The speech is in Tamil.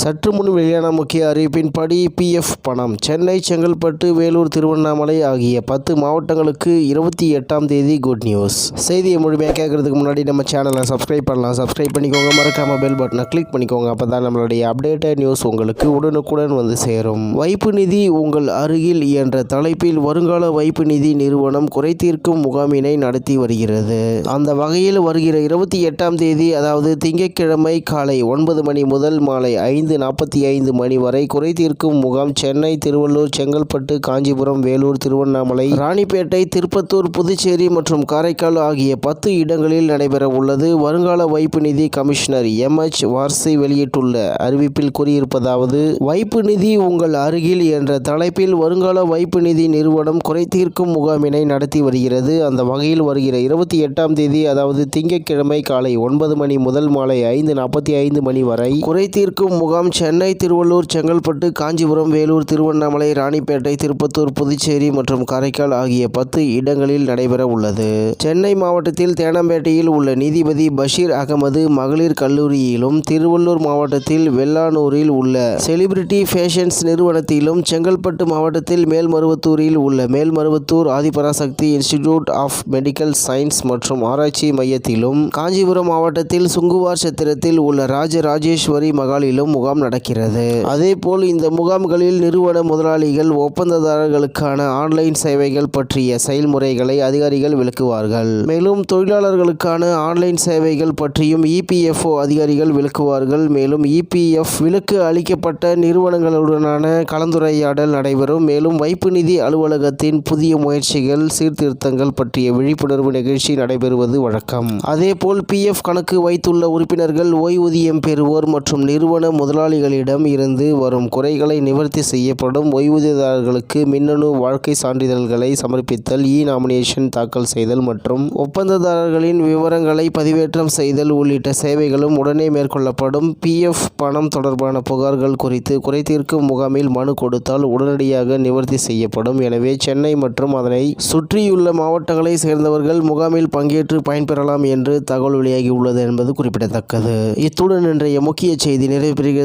சற்று முன் வெளியான முக்கிய அறிவிப்பின்படி பிஎஃப் பணம் சென்னை செங்கல்பட்டு வேலூர் திருவண்ணாமலை ஆகிய பத்து மாவட்டங்களுக்கு இருபத்தி எட்டாம் தேதி குட் நியூஸ் செய்தியை முழுமையாக கேட்கறதுக்கு முன்னாடி நம்ம சேனலை சப்ஸ்கிரைப் பண்ணலாம். சப்ஸ்கிரைப் பண்ணிக்கோங்க. மறக்காம பெல் பட்டனை கிளிக் பண்ணிக்கோங்க. அப்போ தான் நம்மளுடைய அப்டேட்டட் நியூஸ் உங்களுக்கு உடனுக்குடன் வந்து சேரும். வைப்பு நிதி உங்கள் அருகில் என்ற தலைப்பில் வருங்கால வைப்பு நிதி நிறுவனம் குறைத்தீர்க்கும் முகாமினை நடத்தி வருகிறது. அந்த வகையில் வருகிற இருபத்தி எட்டாம் தேதி அதாவது திங்கட்கிழமை காலை ஒன்பது மணி முதல் மாலை ஐந்து நாற்பத்தி ஐந்து மணி வரை குறை தீர்க்கும் முகாம் சென்னை திருவள்ளூர் செங்கல்பட்டு காஞ்சிபுரம் வேலூர் திருவண்ணாமலை ராணிப்பேட்டை திருப்பத்தூர் புதுச்சேரி மற்றும் காரைக்கால் ஆகிய பத்து இடங்களில் நடைபெற உள்ளது. வருங்கால வைப்பு நிதி கமிஷனர் எம். எச். வார்சி வெளியிட்டுள்ள அறிவிப்பில் கூறியிருப்பதாவது வைப்பு நிதி உங்கள் அருகில் என்ற தலைப்பில் வருங்கால வைப்பு நிதி நிறுவனம் குறை தீர்க்கும் முகாமினை நடத்தி வருகிறது. அந்த வகையில் வருகிற இருபத்தி எட்டாம் தேதி அதாவது திங்கட்கிழமை காலை ஒன்பது மணி முதல் மாலை ஐந்து நாற்பத்தி ஐந்து மணி வரை குறை தீர்க்கும் முகாம் சென்னை திருவள்ளூர் செங்கல்பட்டு காஞ்சிபுரம் வேலூர் திருவண்ணாமலை ராணிப்பேட்டை திருப்பத்தூர் புதுச்சேரி மற்றும் காரைக்கால் ஆகிய பத்து இடங்களில் நடைபெற உள்ளது. சென்னை மாவட்டத்தில் தேனம்பேட்டையில் உள்ள நீதிபதி பஷீர் அகமது மகளிர் கல்லூரியிலும் திருவள்ளூர் மாவட்டத்தில் வெள்ளானூரில் உள்ள செலிபிரிட்டி ஃபேஷன்ஸ் நிறுவனத்திலும் செங்கல்பட்டு மாவட்டத்தில் மேல்மருவத்தூரில் உள்ள Melmaruvathur Adhiparasakthi institute of medical science மற்றும் ஆராய்ச்சி மையத்திலும் காஞ்சிபுரம் மாவட்டத்தில் சுங்குவார் சத்திரத்தில் உள்ள ராஜராஜேஸ்வரி மகாலிலும் முகாம் நடக்கிறது. அதேபோல் இந்த முகாம்களில் நிறுவன முதலாளிகள் ஒப்பந்ததாரர்களுக்கான ஆன்லைன் சேவைகள் பற்றிய செயல்முறைகளை அதிகாரிகள் விளக்குவார்கள். மேலும் தொழிலாளர்களுக்கான ஆன்லைன் சேவைகள் பற்றியும் இபிஎஃப்ஓ அதிகாரிகள் விளக்குவார்கள். மேலும் இபிஎஃப் விலக்கு அளிக்கப்பட்ட நிறுவனங்களுடனான கலந்துரையாடல் நடைபெறும். மேலும் வைப்பு நிதி அலுவலகத்தின் புதிய முயற்சிகள் சீர்திருத்தங்கள் பற்றிய விழிப்புணர்வு நிகழ்ச்சி நடைபெறுவது வழக்கம். அதேபோல் பிஎஃப் கணக்கு வைத்துள்ள உறுப்பினர்கள் ஓய்வூதியம் பெறுவோர் மற்றும் நிறுவன முதல் முதலாளிகளிடம் இருந்து வரும் குறைகளை நிவர்த்தி செய்யப்படும் ஓய்வூதியதாரர்களுக்கு மின்னணு வாழ்க்கை சான்றிதழ்களை சமர்ப்பித்தல் இ நாமினேஷன் தாக்கல் செய்தல் மற்றும் ஒப்பந்ததாரர்களின் விவரங்களை பதிவேற்றம் செய்தல் உள்ளிட்ட சேவைகளும் உடனே மேற்கொள்ளப்படும். பிஎஃப் பணம் தொடர்பான புகார்கள் குறித்து குறைதீர்க்கும் முகாமில் மனு கொடுத்தால் உடனடியாக நிவர்த்தி செய்யப்படும். எனவே சென்னை மற்றும் அதனை சுற்றியுள்ள மாவட்டங்களை சேர்ந்தவர்கள் முகாமில் பங்கேற்று பயன்பெறலாம் என்று தகவல் வெளியாகியுள்ளது என்பது குறிப்பிடத்தக்கது. இத்துடன் இன்றைய முக்கிய செய்தி நிறைவு பெறுகிறது.